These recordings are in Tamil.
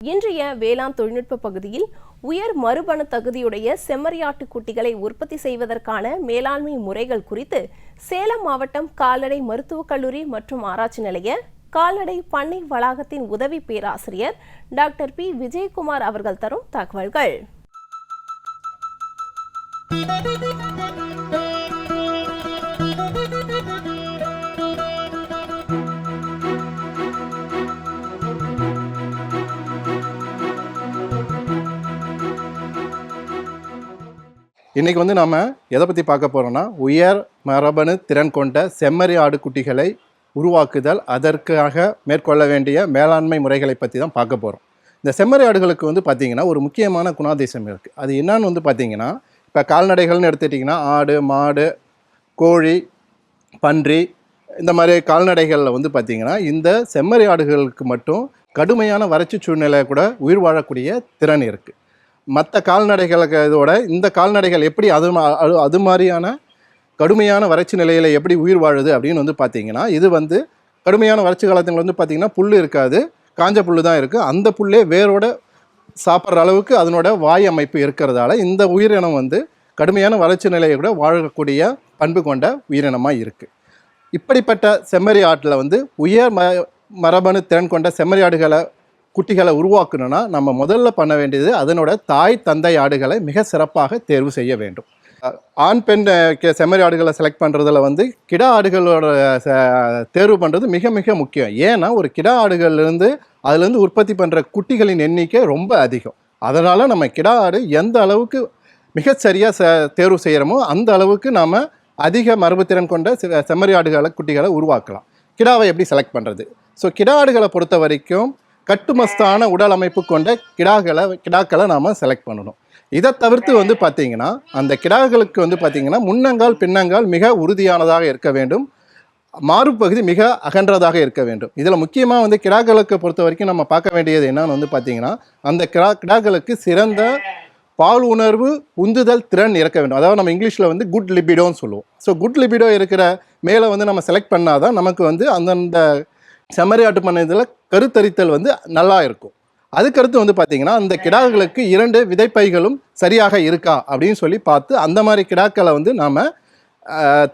இன்றைய வேளாண் தொழில்நுட்ப பகுதியில் உயர் மறுபணு தகுதியுடைய செம்மறியாட்டு குட்டிகளை உற்பத்தி செய்வதற்கான மேலாண்மை முறைகள் குறித்து சேலம் மாவட்டம் கால்நடை மருத்துவக் கல்லூரி மற்றும் ஆராய்ச்சி நிலைய கால்நடை பண்ணை வளாகத்தின் உதவி பேராசிரியர் டாக்டர் பி. விஜயகுமார் அவர்கள் தரும் தகவல்கள். இன்றைக்கி வந்து நாம் எதை பற்றி பார்க்க போகிறோன்னா உயர் மரபணு திறன் கொண்ட செம்மறி ஆடு குட்டிகளை உருவாக்குதல் அதற்காக மேற்கொள்ள வேண்டிய மேலாண்மை முறைகளை பற்றி தான் பார்க்க போகிறோம் இந்த செம்மறி ஆடுகளுக்கு வந்து பார்த்திங்கன்னா ஒரு முக்கியமான குணாதிசயம் இருக்குது அது என்னன்னு வந்து பார்த்திங்கன்னா இப்போ கால்நடைகள்னு எடுத்துட்டிங்கன்னா ஆடு மாடு கோழி பன்றி இந்த மாதிரி கால்நடைகளில் வந்து பார்த்திங்கன்னா இந்த செம்மறி ஆடுகளுக்கு மட்டும் கடுமையான வறட்சி சூழ்நிலை கூட உயிர் வாழக்கூடிய திறன் இருக்குது மற்ற கால்நடைகளுக்கு இதோட இந்த கால்நடைகள் எப்படி அது அது- அது மாதிரியான கடுமையான வறட்சி நிலையில் எப்படி உயிர் வாழுது அப்படின்னு வந்து பார்த்தீங்கன்னா இது வந்து கடுமையான வறட்சி காலத்தில் வந்து பார்த்தீங்கன்னா புல் இருக்காது. காஞ்ச புல் தான் இருக்குது அந்த புல்லே வேரோட சாப்பிட்ற அளவுக்கு அதனோட வாய் அமைப்பு இருக்கிறதால இந்த உயிரினம் வந்து கடுமையான வறட்சி நிலையை கூட வாழக்கூடிய பண்பு கொண்ட உயிரினமாக இருக்குது இப்படிப்பட்ட செம்மறி ஆட்டில் வந்து உயர் ம மரபணு திறன் கொண்ட செம்மறி ஆடுகளை குட்டிகளை உருவாக்கணும்னா நம்ம முதல்ல பண்ண வேண்டியது அதனோட தாய் தந்தை ஆடுகளை மிக சிறப்பாக தேர்வு செய்ய வேண்டும். ஆண் பெண் செம்மறி ஆடுகளை செலக்ட் பண்ணுறதுல வந்து கிடா ஆடுகளோட ச- தேர்வு பண்ணுறது மிக மிக முக்கியம். ஏன்னா ஒரு கிடா ஆடுகள்லேருந்து அதுலேருந்து உற்பத்தி பண்ணுற குட்டிகளின் எண்ணிக்கை ரொம்ப அதிகம். அதனால் நம்ம கிடா ஆடு எந்த அளவுக்கு மிகச்சரியாக ச தேர்வு செய்கிறோமோ அந்த அளவுக்கு நாம் அதிக மரபுத்திறன் கொண்ட செ- செம்மறி ஆடுகளை குட்டிகளை உருவாக்கலாம். கிடாவை எப்படி செலக்ட் பண்ணுறது ஸோ கிடா ஆடுகளை பொறுத்த வரைக்கும் கட்டுமஸ்தான உடல் அமைப்பு கொண்ட கிடாக்களை கிடாக்களை நாம் செலக்ட் பண்ணணும். இதை தவிர்த்து வந்து பார்த்தீங்கன்னா அந்த கிடாக்களுக்கு வந்து பார்த்தீங்கன்னா முன்னங்கால் பின்னங்கால் மிக உறுதியானதாக இருக்க வேண்டும். மாறுபகுதி மிக அகன்றதாக இருக்க வேண்டும். இதில் முக்கியமாக வந்து கிடாக்களுக்கு பொறுத்த வரைக்கும் நம்ம பார்க்க வேண்டியது என்னன்னு வந்து பார்த்தீங்கன்னா அந்த கிடா கிடாக்களுக்கு சிறந்த பால் உணர்வு உந்துதல் திறன் இருக்க வேண்டும். அதாவது நம்ம இங்கிலீஷில் வந்து குட் லிபிடோன்னு சொல்லுவோம். ஸோ குட் லிபிடோ இருக்கிற மேலே வந்து நம்ம செலக்ட் பண்ணாதான் நமக்கு வந்து அந்தந்த செம்மறி ஆட்டு இதில் கருத்தரித்தல் வந்து நல்லா இருக்கும். அதுக்கடுத்து வந்து பார்த்தீங்கன்னா அந்த கிடாக்களுக்கு இரண்டு விதைப்பைகளும் சரியாக இருக்கா அப்படின்னு சொல்லி பார்த்து அந்த மாதிரி கிடாக்களை வந்து நாம்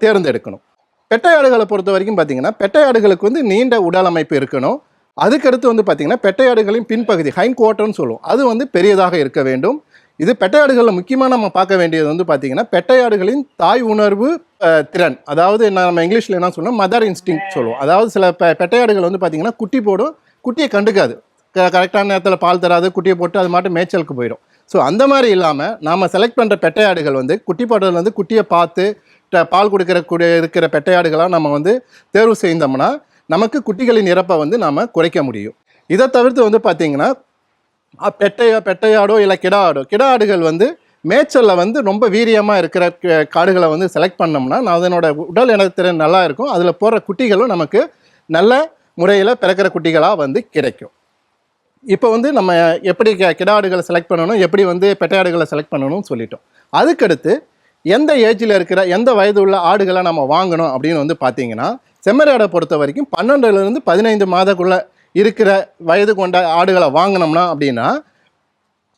தேர்ந்தெடுக்கணும். பெட்டை ஆடுகளை பொறுத்த வரைக்கும் பார்த்தீங்கன்னா பெட்டை ஆடுகளுக்கு வந்து நீண்ட உடல் அமைப்பு இருக்கணும். அதுக்கடுத்து வந்து பார்த்தீங்கன்னா பெட்டை ஆடுகளின் பின்பகுதி ஹைன் குவார்டர்னு சொல்லுவோம். அது வந்து பெரியதாக இருக்க வேண்டும். இது பெட்டை ஆடுகளில் முக்கியமாக நம்ம பார்க்க வேண்டியது வந்து பார்த்திங்கன்னா பெட்டை ஆடுகளின் தாய் உணர்வு திறன். அதாவது என்ன நம்ம இங்கிலீஷில் என்ன சொல்லணும் மதர் இன்ஸ்டிங் சொல்லுவோம். அதாவது சில பெ பெட்டை ஆடுகள் வந்து பார்த்திங்கன்னா குட்டி போடும் குட்டியை கண்டுக்காது. கரெக்டான நேரத்தில் பால் தராது குட்டியை போட்டு அது மாட்டு மேய்ச்சலுக்கு போயிடும். ஸோ அந்த மாதிரி இல்லாமல் நாம் செலக்ட் பண்ணுற பெட்டை ஆடுகள் வந்து குட்டி போட்டதில் வந்து குட்டியை பார்த்து ட- பால் கொடுக்கிற கூடிய இருக்கிற பெட்டையாடுகளாக நம்ம வந்து தேர்வு செய்தோம்னா நமக்கு குட்டிகளின் இறப்பை வந்து நாம் குறைக்க முடியும். இதை தவிர்த்து வந்து பார்த்திங்கன்னா அ, பெட்டையோ பெட்டையாடோ இல்லை கிடா ஆடோ கிடா ஆடுகள் வந்து மேய்ச்சலில் வந்து ரொம்ப வீரியமாக இருக்கிற க- காடுகளை வந்து செலக்ட் பண்ணோம்னா நான் அதனோட உடல் இனத்திறன் நல்லா இருக்கும். அதில் போடுற குட்டிகளும் நமக்கு நல்ல முறையில் பிறக்கிற குட்டிகளாக வந்து கிடைக்கும். இப்போ வந்து நம்ம எப்படி கிடாடுகளை கிடா ஆடுகளை செலக்ட் பண்ணணும் எப்படி வந்து பெட்டையாடுகளை செலக்ட் பண்ணணும்னு சொல்லிட்டோம். அதுக்கடுத்து எந்த ஏஜில் இருக்கிற எந்த வயது உள்ள ஆடுகளை நம்ம வாங்கணும் அப்படின்னு வந்து பார்த்தீங்கன்னா செம்மறி ஆடை பொறுத்த வரைக்கும் பன்னெண்டுலேருந்து பதினைந்து மாதக்குள்ள இருக்கிற வயது கொண்ட ஆடுகளை வாங்கினோம்னா அப்படின்னா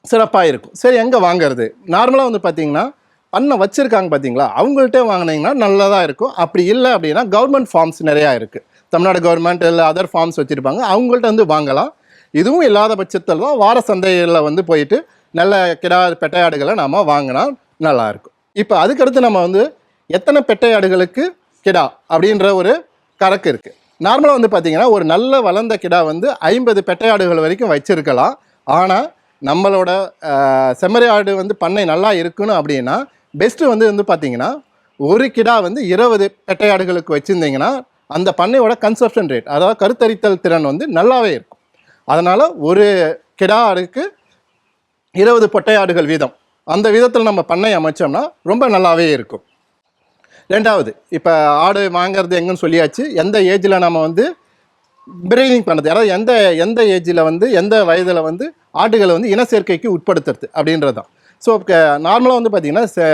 சிறப்பாக இருக்கும். சரி எங்கே வாங்குறது? நார்மலாக வந்து பார்த்தீங்கன்னா பண்ணை வச்சுருக்காங்க பார்த்தீங்களா அவங்கள்ட்ட வாங்கினீங்கன்னா நல்லதாக இருக்கும். அப்படி இல்லை அப்படின்னா கவர்மெண்ட் ஃபார்ம்ஸ் நிறையா இருக்குது தமிழ்நாடு கவர்மெண்ட் இல்லை அதர் ஃபார்ம்ஸ் வச்சுருப்பாங்க. அவங்கள்ட்ட வந்து வாங்கலாம். இதுவும் இல்லாத பட்சத்தில் தான் வார சந்தையில் வந்து போயிட்டு நல்ல கிடா பெட்டை ஆடுகளை நாம் வாங்கினா நல்லாயிருக்கும் இப்போ அதுக்கடுத்து நம்ம வந்து எத்தனை பெட்டை ஆடுகளுக்கு கிடா அப்படின்ற ஒரு கணக்கு இருக்குது நார்மலாக வந்து பார்த்திங்கன்னா ஒரு நல்ல வளர்ந்த கிடா வந்து ஐம்பது பெட்டை ஆடுகள் வரைக்கும் வச்சுருக்கலாம். ஆனால் நம்மளோட செம்மறி ஆடு வந்து பண்ணை நல்லா இருக்கணும் அப்படின்னா பெஸ்ட்டு வந்து வந்து பார்த்தீங்கன்னா ஒரு கிடா வந்து இருபது பெட்டை ஆடுகளுக்கு வச்சுருந்தீங்கன்னா அந்த பண்ணையோட கன்சப்ஷன் ரேட் அதாவது கருத்தரித்தல் திறன் வந்து நல்லாவே இருக்கும். அதனால் ஒரு கிடா ஆடுக்கு இருபது பொட்டையாடுகள் வீதம். அந்த விதத்தில் நம்ம பண்ணை அமைச்சோம்னா ரொம்ப நல்லாவே இருக்கும். ரெண்டாவது இப்போ ஆடு வாங்குறது எங்கன்னு சொல்லியாச்சு. எந்த ஏஜில் நம்ம வந்து பிரீடிங் பண்ணுறது அதாவது எந்த எந்த ஏஜில் வந்து எந்த வயதில் வந்து ஆடுகளை வந்து இனச்சேர்க்கைக்கு உட்படுத்துறது அப்படின்றது தான் ஸோ நார்மலாக வந்து பார்த்திங்கன்னா செ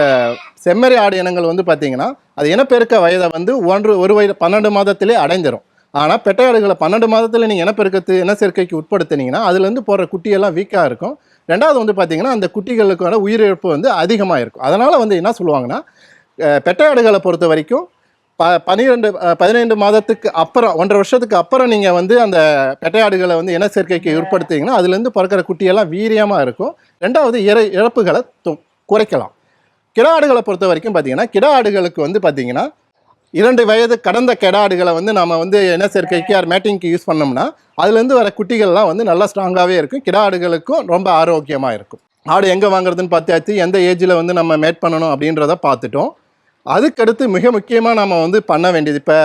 செம்மறி ஆடு இனங்கள் வந்து பார்த்திங்கன்னா அது இனப்பெருக்க வயதை வந்து ஒன்று ஒரு வயது பன்னெண்டு மாதத்திலே அடைஞ்சிரும் ஆனால் பெட்டையாடுகளை பன்னெண்டு மாதத்தில் நீங்கள் இனப்பெருக்கத்து இன சேர்க்கைக்கு உட்படுத்தினீங்கன்னா அதுலேருந்து போகிற குட்டியெல்லாம் வீக்காக இருக்கும். ரெண்டாவது வந்து பார்த்திங்கன்னா அந்த குட்டிகளுக்கான உயிரிழப்பு வந்து அதிகமாக இருக்கும் அதனால் வந்து என்ன சொல்லுவாங்கன்னா பெட்டையாடுகளை பொறுத்த வரைக்கும் ப பன்னிரெண்டு அஹ், பதினைந்து மாதத்துக்கு அப்புறம் ஒன்றரை வருஷத்துக்கு அப்புறம் நீங்கள் வந்து அந்த பெட்டையாடுகளை வந்து இனச்சேர்க்கைக்கு உட்படுத்திங்கன்னா அதுலேருந்து பிறக்கிற குட்டியெல்லாம் வீரியமாக இருக்கும். ரெண்டாவது இறை இழப்புகளை து- குறைக்கலாம். கிடா ஆடுகளை பொறுத்த வரைக்கும் பார்த்தீங்கன்னா கிடா ஆடுகளுக்கு வந்து பார்த்தீங்கன்னா இரண்டு வயது கடந்த கிடா ஆடுகளை வந்து நம்ம வந்து இனச்சேர்க்கைக்கு ஆர் மேட்டிங்க்கு யூஸ் பண்ணோம்னா அதுலேருந்து வர குட்டிகள்லாம் வந்து நல்லா ஸ்ட்ராங்காகவே இருக்கும். கிடா ஆடுகளுக்கும் ரொம்ப ஆரோக்கியமாக இருக்கும். ஆடு எங்கே வாங்குறதுன்னு பார்த்தாச்சு எந்த ஏஜில் வந்து நம்ம மேட் பண்ணணும் அப்படின்றத பார்த்துட்டோம். அதுக்கடுத்து மிக முக்கியமாக நம்ம வந்து பண்ண வேண்டியது. இப்போ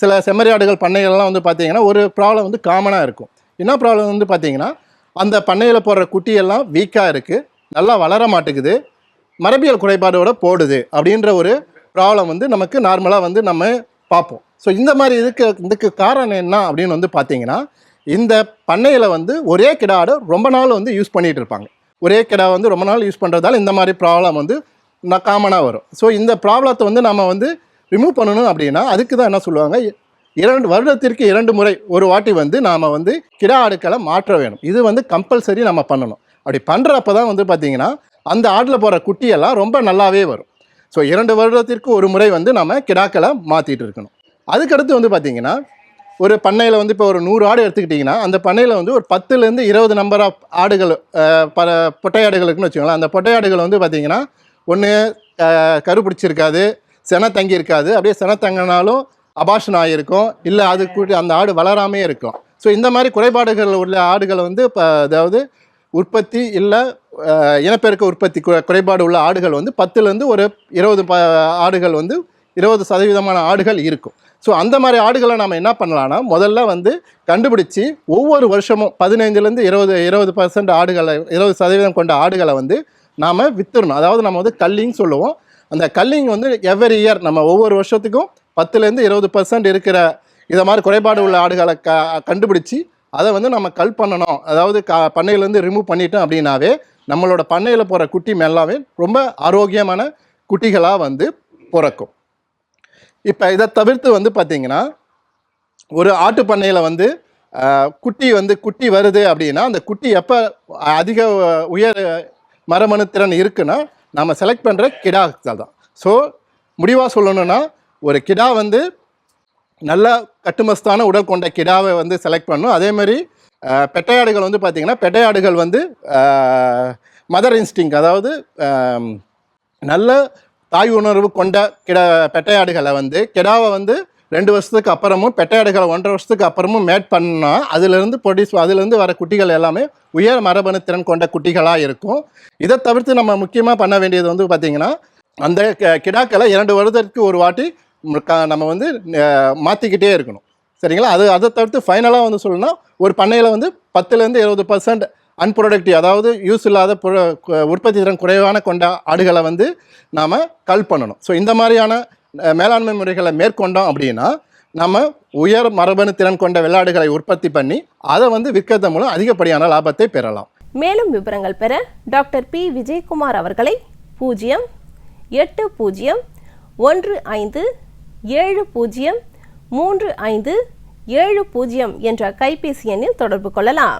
சில செம்மறி ஆடுகள் பண்ணைகள்லாம் வந்து பார்த்தீங்கன்னா ஒரு ப்ராப்ளம் வந்து காமனாக இருக்கும். என்ன ப்ராப்ளம் வந்து பார்த்தீங்கன்னா அந்த பண்ணையில் போடுற குட்டியெல்லாம் வீக்காக இருக்குது நல்லா வளர மாட்டேங்குது மரபியல் குறைபாடோட போடுது அப்படின்ற ஒரு ப்ராப்ளம் வந்து நமக்கு நார்மலாக வந்து நம்ம பார்ப்போம். ஸோ இந்த மாதிரி இதுக்கு இதுக்கு காரணம் என்ன அப்படின்னு வந்து பார்த்தீங்கன்னா இந்த பண்ணையில் வந்து ஒரே கிடா ரொம்ப நாள் வந்து யூஸ் பண்ணிகிட்டு இருப்பாங்க. ஒரே கிடா வந்து ரொம்ப நாள் யூஸ் பண்ணுறதால இந்த மாதிரி ப்ராப்ளம் வந்து நான் காமனாக வரும். ஸோ இந்த ப்ராப்ளத்தை வந்து நம்ம வந்து ரிமூவ் பண்ணணும் அப்படின்னா அதுக்கு தான் என்ன சொல்லுவாங்க? இரண்டு வருடத்திற்கு இரண்டு முறை ஒரு வாட்டி வந்து நாம் வந்து கிடா ஆடுக்களை மாற்ற வேணும். இது வந்து கம்பல்சரி நம்ம பண்ணணும். அப்படி பண்ணுறப்ப தான் வந்து பார்த்திங்கன்னா அந்த ஆட்டில் போகிற குட்டியெல்லாம் ரொம்ப நல்லாவே வரும். ஸோ இரண்டு வருடத்திற்கு ஒரு முறை வந்து நம்ம கிடாக்களை மாற்றிட்டு இருக்கணும். அதுக்கடுத்து வந்து பார்த்திங்கன்னா ஒரு பண்ணையில் வந்து இப்போ ஒரு நூறு ஆடு எடுத்துக்கிட்டிங்கன்னா அந்த பண்ணையில் வந்து ஒரு பத்துலேருந்து இருபது நம்பர் ஆஃப் ஆடுகள் பல பொட்டை ஆடுகளுக்குன்னு வச்சுக்கோங்களேன். அந்த பொட்டை ஆடுகள் வந்து பார்த்திங்கன்னா ஒன்று கரு பிடிச்சிருக்காது செனை தங்கி இருக்காது அப்படியே செனை தங்கினாலும் அபாஷன் ஆகிருக்கும் இல்லை அது கூட்டி அந்த ஆடு வளராமே இருக்கும். ஸோ இந்த மாதிரி குறைபாடுகள் உள்ள ஆடுகளை வந்து இப்போ அதாவது உற்பத்தி இல்லை இனப்பெருக்க உற்பத்தி குறைபாடு உள்ள ஆடுகள் வந்து பத்துலேருந்து ஒரு இருபது ப ஆடுகள் வந்து இருபது சதவீதமான ஆடுகள் இருக்கும். ஸோ அந்த மாதிரி ஆடுகளை நம்ம என்ன பண்ணலாம்னா முதல்ல வந்து கண்டுபிடிச்சி ஒவ்வொரு வருஷமும் பதினைஞ்சுலேருந்து இருபது இருபது பர்சன்ட் ஆடுகளை இருபது சதவீதம் கொண்ட ஆடுகளை வந்து நாம் வித்துடணும் அதாவது நம்ம வந்து கல்லிங் சொல்லுவோம். அந்த கல்லிங் வந்து எவ்ரி இயர் நம்ம ஒவ்வொரு வருஷத்துக்கும் பத்துலேருந்து இருபது பர்சன்ட் இருக்கிற இதை மாதிரி குறைபாடு உள்ள ஆடுகளை க கண்டுபிடிச்சி அதை வந்து நம்ம கல் பண்ணணும். அதாவது க பண்ணையிலேருந்து ரிமூவ் பண்ணிட்டோம் அப்படின்னாவே நம்மளோட பண்ணையில் போகிற குட்டி மேலாவே ரொம்ப ஆரோக்கியமான குட்டிகளாக வந்து பிறக்கும். இப்போ இதை தவிர்த்து வந்து பார்த்திங்கன்னா ஒரு ஆட்டு பண்ணையில் வந்து குட்டி வந்து குட்டி வருது அப்படின்னா அந்த குட்டி எப்போ அதிக உயர் மரமணு திறன் இருக்குன்னா நம்ம செலக்ட் பண்ணுற கிடாக்கள் தான். ஸோ முடிவாக சொல்லணும்னா ஒரு கிடா வந்து நல்ல கட்டுமஸ்தான உடல் கொண்ட கிடாவை வந்து செலக்ட் பண்ணணும் அதே மாதிரி பெட்டையாடுகள் வந்து பார்த்திங்கன்னா பெட்டையாடுகள் வந்து மதர் இன்ஸ்டிங் அதாவது நல்ல தாய் உணர்வு கொண்ட கிட பெட்டையாடுகளை வந்து கிடாவை வந்து ரெண்டு வருஷத்துக்கு அப்புறமும் பெட்டையாடுகளை ஒன்றரை வருஷத்துக்கு அப்புறமும் மேட் பண்ணால் அதுலேருந்து ப்ரொடியூஸ் அதுலேருந்து வர குட்டிகள் எல்லாமே உயர் மரபணு திறன் கொண்ட குட்டிகளாக இருக்கும். இதை தவிர்த்து நம்ம முக்கியமாக பண்ண வேண்டியது வந்து பார்த்திங்கன்னா அந்த கிடாக்களை இரண்டு வருடத்துக்கு ஒரு வாட்டி நம்ம வந்து மாற்றிக்கிட்டே இருக்கணும். சரிங்களா? அது அதை தவிர்த்து ஃபைனலாக வந்து சொல்லணும்னா ஒரு பண்ணையில் வந்து பத்துலேருந்து இருபது பர்சன்ட் அன்ப்ரொடக்டிவ் அதாவது யூஸ் இல்லாத உற்பத்தி திறன் குறைவான கொண்ட ஆடுகளை வந்து நாம் கல் பண்ணணும். ஸோ இந்த மாதிரியான மேலாண்மை முறைகளை மேற்கொண்டோம் அப்படின்னா நம்ம உயர் மரபணு திறன் கொண்ட வெள்ளாடுகளை உற்பத்தி பண்ணி அதை வந்து விற்கிறது மூலம் அதிகப்படியான லாபத்தை பெறலாம். மேலும் விவரங்கள் பெற டாக்டர் பி. விஜயகுமார் அவர்களை பூஜ்ஜியம் எட்டு பூஜ்ஜியம் ஒன்று ஐந்து ஏழு பூஜ்ஜியம் மூன்று ஐந்து ஏழு பூஜ்ஜியம் என்ற கைபேசி எண்ணில் தொடர்பு கொள்ளலாம்.